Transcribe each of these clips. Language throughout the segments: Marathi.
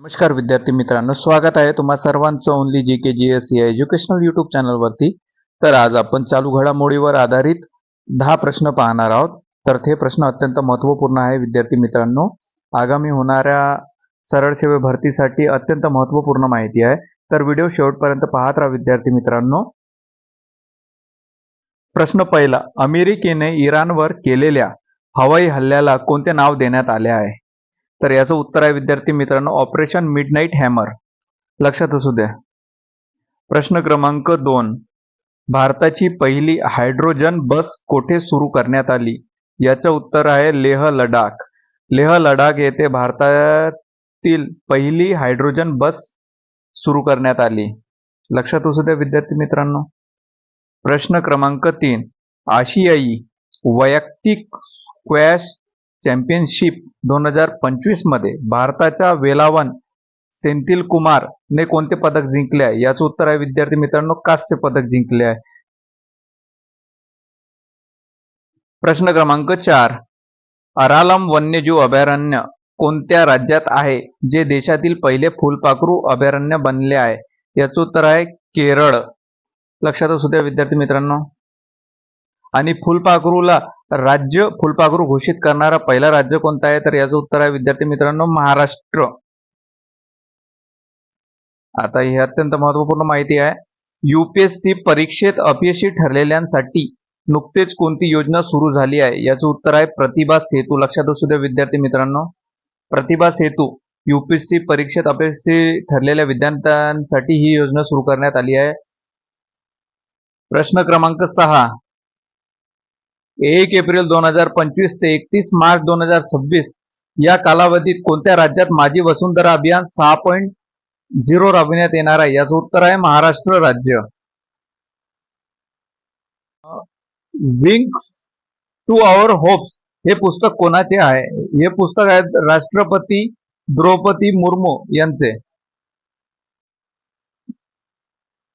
नमस्कार विद्यार्थी मित्रांनो स्वागत आहे तुम्हा सर्वांचं only G K G S या एज्युकेशनल युट्यूब चॅनलवरती तर आज आपण चालू घडामोडीवर आधारित दहा प्रश्न पाहणार आहोत. तर ते प्रश्न अत्यंत महत्त्वपूर्ण आहे विद्यार्थी मित्रांनो. आगामी होणाऱ्या सरळ सेवे भरतीसाठी अत्यंत महत्त्वपूर्ण माहिती आहे. तर व्हिडिओ शेवटपर्यंत पाहत राहा विद्यार्थी मित्रांनो. प्रश्न पहिला अमेरिकेने इराणवर केलेल्या हवाई हल्ल्याला कोणते नाव देण्यात आले आहे? तर याचं उत्तर आहे विद्यार्थी मित्रांनो ऑपरेशन मिडनाईट हॅमर. लक्षात असू द्या. प्रश्न क्रमांक दोन. भारताची पहिली हायड्रोजन बस कोठे सुरू करण्यात आली? याचं उत्तर आहे लेह लडाख. लेह लडाख येथे भारतातील पहिली हायड्रोजन बस सुरू करण्यात आली. लक्षात असू द्या विद्यार्थी मित्रांनो. प्रश्न क्रमांक तीन. आशियाई वैयक्तिक स्क्वॅश चॅम्पियनशिप दोन हजार पंचवीसमध्ये भारताच्या वेलावन सेंथिल कुमार ने कोणते पदक जिंकले आहे? याचं उत्तर आहे विद्यार्थी मित्रांनो कांस्य पदक जिंकले आहे. प्रश्न क्रमांक चार. अरालम वन्यजीव अभयारण्य कोणत्या राज्यात आहे जे देशातील पहिले फुलपाखरू अभयारण्य बनले आहे? याचं उत्तर आहे केरळ. लक्षात असू द्या विद्यार्थी मित्रांनो. आणि फुलपाखरूला राज्य फुलपाखरू घोषित करणारा पहिला राज्य कोणता आहे? तर याचं उत्तर आहे विद्यार्थी मित्रांनो महाराष्ट्र. आता ही अत्यंत महत्त्वपूर्ण माहिती आहे. युपीएससी परीक्षेत अपयशी ठरलेल्यांसाठी नुकतेच कोणती योजना सुरू झाली आहे? याचं उत्तर आहे प्रतिभा सेतू. लक्षात असू द्या विद्यार्थी मित्रांनो. प्रतिभा सेतू युपीएससी परीक्षेत अपयशी ठरलेल्या विद्यार्थ्यांसाठी ही योजना सुरू करण्यात आली आहे. प्रश्न क्रमांक सहा. एक एप्रिल दोन हजार पंचवीस ते एकतीस मार्च दोन हजार सव्वीस या कालावधीत कोणत्या राज्यात माझी वसुंधरा अभियान सहा पॉईंट झिरो राबविण्यात येणार आहे? याचं उत्तर आहे महाराष्ट्र राज्य. विंग्स टू आवर होप्स हे पुस्तक कोणाचे आहे? हे पुस्तक आहे राष्ट्रपती द्रौपदी मुर्मू यांचे.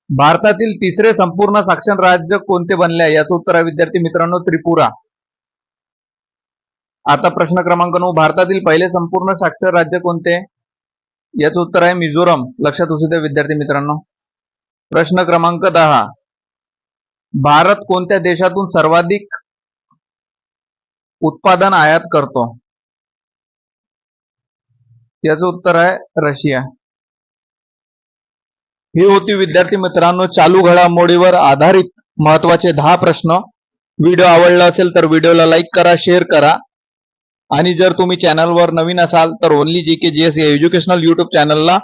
भारतातील तिसरे संपूर्ण साक्षर राज्य कोणते बनले आहे? याचं उत्तर आहे विद्यार्थी मित्रांनो त्रिपुरा. आता प्रश्न क्रमांक नऊ भारतातील पहिले संपूर्ण साक्षर राज्य कोणते? याचं उत्तर आहे मिझोरम. लक्षात असू द्या विद्यार्थी मित्रांनो. प्रश्न क्रमांक दहा. भारत कोणत्या देशातून सर्वाधिक उत्पादन आयात करतो? याचं उत्तर आहे रशिया. ही होती विद्यार्थी मित्रांनो चालू घडामोडीवर आधारित महत्त्वाचे दहा प्रश्न. व्हिडिओ आवडला असेल तर व्हिडिओला लाईक करा शेअर करा. आणि जर तुम्ही चॅनलवर नवीन असाल तर only G K G S या एज्युकेशनल युट्यूब चॅनलला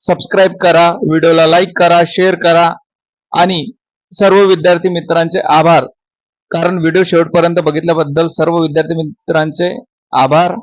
सबस्क्राईब करा व्हिडिओला लाईक करा शेअर करा. आणि सर्व विद्यार्थी मित्रांचे आभार. कारण व्हिडिओ शेवटपर्यंत बघितल्याबद्दल सर्व विद्यार्थी मित्रांचे आभार.